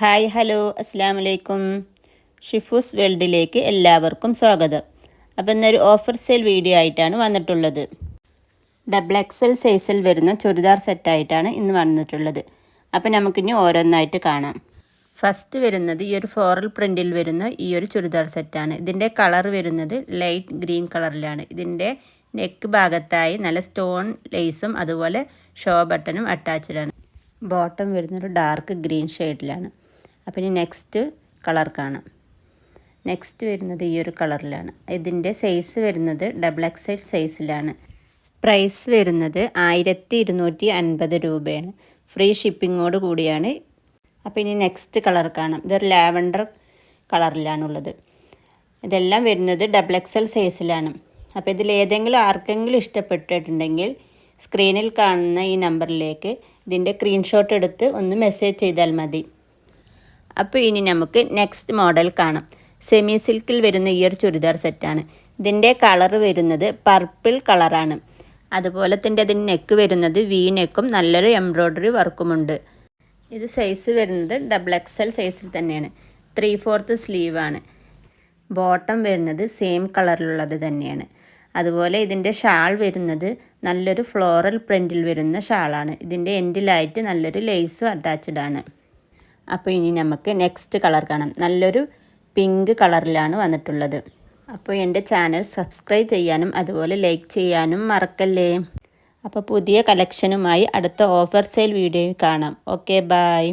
Hi hello അസ്സാം വലൈക്കും ഷിഫൂസ് വേൾഡിലേക്ക് എല്ലാവർക്കും സ്വാഗതം. അപ്പോൾ ഇന്നൊരു ഓഫർ സെയിൽ വീഡിയോ ആയിട്ടാണ് വന്നിട്ടുള്ളത്. ഡബിൾ എക്സൽ സൈസിൽ വരുന്ന ചുരിദാർ സെറ്റായിട്ടാണ് ഇന്ന് വന്നിട്ടുള്ളത്. അപ്പോൾ നമുക്കിനി ഓരോന്നായിട്ട് കാണാം. ഫസ്റ്റ് വരുന്നത് ഈ ഒരു ഫോറൽ പ്രിന്റിൽ വരുന്ന ഈ ഒരു ചുരിദാർ സെറ്റാണ്. ഇതിന്റെ കളർ വരുന്നത് ലൈറ്റ് ഗ്രീൻ കളറിലാണ്. ഇതിന്റെ നെക്ക് ഭാഗത്തായി നല്ല സ്റ്റോൺ ലേസും അതുപോലെ ഷോ ബട്ടണും അറ്റാച്ച്ഡാണ്. ബോട്ടം വരുന്നൊരു ഡാർക്ക് ഗ്രീൻ ഷെയ്ഡിലാണ്. അപ്പോൾ ഇനി നെക്സ്റ്റ് കളർ കാണാം. നെക്സ്റ്റ് വരുന്നത് ഈ ഒരു കളറിലാണ് ഇതിന്റെ സൈസ് വരുന്നത് ഡബിൾ എക്സ് എൽ സൈസിലാണ് പ്രൈസ് വരുന്നത് ആയിരത്തി ഇരുന്നൂറ്റി അൻപത് രൂപയാണ്. ഫ്രീ ഷിപ്പിങ്ങോട് കൂടിയാണ്. അപ്പോൾ ഇനി നെക്സ്റ്റ് കളർ കാണാം. ഇതൊരു ലാവൻഡർ കളറിലാണുള്ളത് ഇതെല്ലാം വരുന്നത് ഡബിൾ എക്സ് എൽ സൈസിലാണ് അപ്പോൾ ഇതിൽ ഏതെങ്കിലും ആർക്കെങ്കിലും ഇഷ്ടപ്പെട്ടിട്ടുണ്ടെങ്കിൽ സ്ക്രീനിൽ കാണുന്ന ഈ നമ്പറിലേക്ക് ഇതിന്റെ സ്ക്രീൻഷോട്ട് എടുത്ത് ഒന്ന് മെസ്സേജ് ചെയ്താൽ മതി. അപ്പോൾ ഇനി നമുക്ക് നെക്സ്റ്റ് മോഡൽ കാണാം. സെമി സിൽക്കിൽ വരുന്ന ഈ ഒരു ചുരിദാർ സെറ്റാണ് ഇതിന്റെ കളർ വരുന്നത് പർപ്പിൾ കളറാണ് അതുപോലെ തന്നെ അതിന് നെക്ക് വരുന്നത് വി നെക്കും നല്ലൊരു എംബ്രോയ്ഡറി വർക്കുമുണ്ട് ഇത് സൈസ് വരുന്നത് ഡബിൾ എക്സ് എൽ സൈസിൽ തന്നെയാണ്. ത്രീ ഫോർത്ത് സ്ലീവാണ് ബോട്ടം വരുന്നത് സെയിം കളറിലുള്ളത് തന്നെയാണ്. അതുപോലെ ഇതിന്റെ ഷാൾ വരുന്നത് നല്ലൊരു ഫ്ലോറൽ പ്രിന്റിൽ വരുന്ന ഷാളാണ് ഇതിന്റെ എൻഡിലായിട്ട് നല്ലൊരു ലേസും അറ്റാച്ച്ഡ് ആണ്. അപ്പോൾ ഇനി നമുക്ക് നെക്സ്റ്റ് കളർ കാണാം. നല്ലൊരു പിങ്ക് കളറിലാണ് വന്നിട്ടുള്ളത്. അപ്പോൾ എന്റെ ചാനൽ സബ്സ്ക്രൈബ് ചെയ്യാനും അതുപോലെ ലൈക്ക് ചെയ്യാനും മറക്കല്ലേ? അപ്പോൾ പുതിയ കളക്ഷനുമായി അടുത്ത ഓഫർ സെയിൽ വീഡിയോ കാണാം. Okay bye